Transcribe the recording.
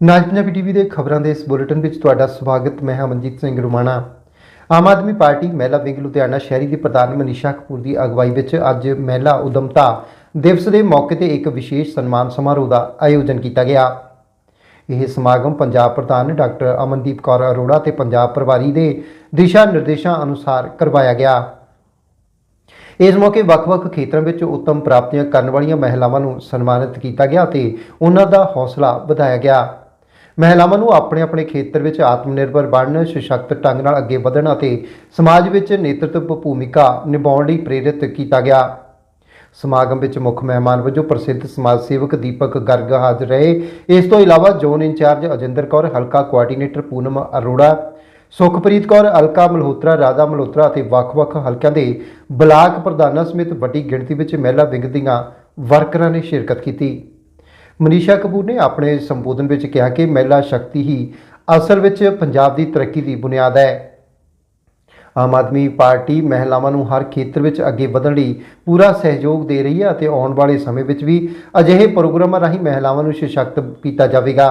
ਨਾਜ Punjabi TV ਦੇ ਖਬਰਾਂ ਦੇ ਇਸ ਬੁਲੇਟਿਨ ਵਿੱਚ ਤੁਹਾਡਾ ਸਵਾਗਤ। ਮੈਂ ਹਾਂ ਮਨਜੀਤ ਸਿੰਘ ਰੁਮਾਣਾ। ਆਮ ਆਦਮੀ ਪਾਰਟੀ ਮਹਿਲਾ ਵਿੰਗ ਲੁਧਿਆਣਾ ਸ਼ਹਿਰੀ ਦੀ ਪ੍ਰਧਾਨ ਮਨੀਸ਼ਾ ਕਪੂਰ ਦੀ ਅਗਵਾਈ ਵਿੱਚ ਅੱਜ ਮਹਿਲਾ ਉਦਮਤਾ ਦਿਵਸ ਦੇ ਮੌਕੇ ਤੇ ਇੱਕ ਵਿਸ਼ੇਸ਼ ਸਨਮਾਨ ਸਮਾਰੋਹ ਦਾ ਆਯੋਜਨ ਕੀਤਾ ਗਿਆ। ਇਹ ਸਮਾਗਮ ਪੰਜਾਬ ਪ੍ਰਧਾਨ ਡਾਕਟਰ ਅਮਨਦੀਪ ਕੌਰ ਅਰੋੜਾ ਤੇ ਪੰਜਾਬ ਪ੍ਰਭਾਰੀ ਦੇ ਦਿਸ਼ਾ ਨਿਰਦੇਸ਼ਾਂ ਅਨੁਸਾਰ ਕਰਵਾਇਆ ਗਿਆ। ਇਸ ਮੌਕੇ ਵੱਖ-ਵੱਖ ਖੇਤਰਾਂ ਵਿੱਚ ਉੱਤਮ ਪ੍ਰਾਪਤੀਆਂ ਕਰਨ ਵਾਲੀਆਂ ਮਹਿਲਾਵਾਂ ਨੂੰ ਸਨਮਾਨਿਤ ਕੀਤਾ ਗਿਆ ਤੇ ਉਹਨਾਂ ਦਾ ਹੌਸਲਾ ਵਧਾਇਆ ਗਿਆ। ਮਹਿਲਾਵਾਂ ਨੂੰ ਆਪਣੇ ਆਪਣੇ ਖੇਤਰ ਵਿੱਚ ਆਤਮ ਨਿਰਭਰ ਬਣਨ, ਸਸ਼ਕਤ ਢੰਗ ਨਾਲ ਅੱਗੇ ਵਧਣ ਅਤੇ ਸਮਾਜ ਵਿੱਚ ਨੇਤਰਤਵ ਭੂਮਿਕਾ ਨਿਭਾਉਣ ਲਈ ਪ੍ਰੇਰਿਤ ਕੀਤਾ ਗਿਆ। ਸਮਾਗਮ ਵਿੱਚ ਮੁੱਖ ਮਹਿਮਾਨ ਵਜੋਂ ਪ੍ਰਸਿੱਧ ਸਮਾਜ ਸੇਵਕ ਦੀਪਕ ਗਰਗ ਹਾਜ਼ਰ ਰਹੇ। ਇਸ ਤੋਂ ਇਲਾਵਾ ਜ਼ੋਨ ਇੰਚਾਰਜ ਅਜਿੰਦਰ ਕੌਰ, ਹਲਕਾ ਕੋਆਰਡੀਨੇਟਰ ਪੂਨਮ ਅਰੋੜਾ, ਸੁਖਪ੍ਰੀਤ ਕੌਰ ਅਲਕਾ ਮਲਹੋਤਰਾ ਰਾਧਾ ਮਲਹੋਤਰਾ ਅਤੇ ਵੱਖ-ਵੱਖ ਹਲਕਿਆਂ ਦੇ ਬਲਾਕ ਪ੍ਰਧਾਨਾਂ ਸਮੇਤ ਵੱਡੀ ਗਿਣਤੀ ਵਿੱਚ ਮਹਿਲਾ ਵਿੰਗ ਦੀਆਂ ਵਰਕਰਾਂ ਨੇ ਸ਼ਿਰਕਤ ਕੀਤੀ। ਮਨੀਸ਼ਾ ਕਪੂਰ ਨੇ ਆਪਣੇ ਸੰਬੋਧਨ ਵਿੱਚ ਕਿਹਾ ਕਿ ਮਹਿਲਾ ਸ਼ਕਤੀ ਹੀ ਅਸਲ ਵਿੱਚ ਪੰਜਾਬ ਦੀ ਤਰੱਕੀ ਦੀ ਬੁਨਿਆਦ ਹੈ। ਆਮ ਆਦਮੀ ਪਾਰਟੀ ਮਹਿਲਾਵਾਂ ਨੂੰ ਹਰ ਖੇਤਰ ਵਿੱਚ ਅੱਗੇ ਵਧਣ ਲਈ ਪੂਰਾ ਸਹਿਯੋਗ ਦੇ ਰਹੀ ਹੈ ਅਤੇ ਆਉਣ ਵਾਲੇ ਸਮੇਂ ਵਿੱਚ ਵੀ ਅਜਿਹੇ ਪ੍ਰੋਗਰਾਮਾਂ ਰਾਹੀਂ ਮਹਿਲਾਵਾਂ ਨੂੰ ਸਸ਼ਕਤ ਕੀਤਾ ਜਾਵੇਗਾ।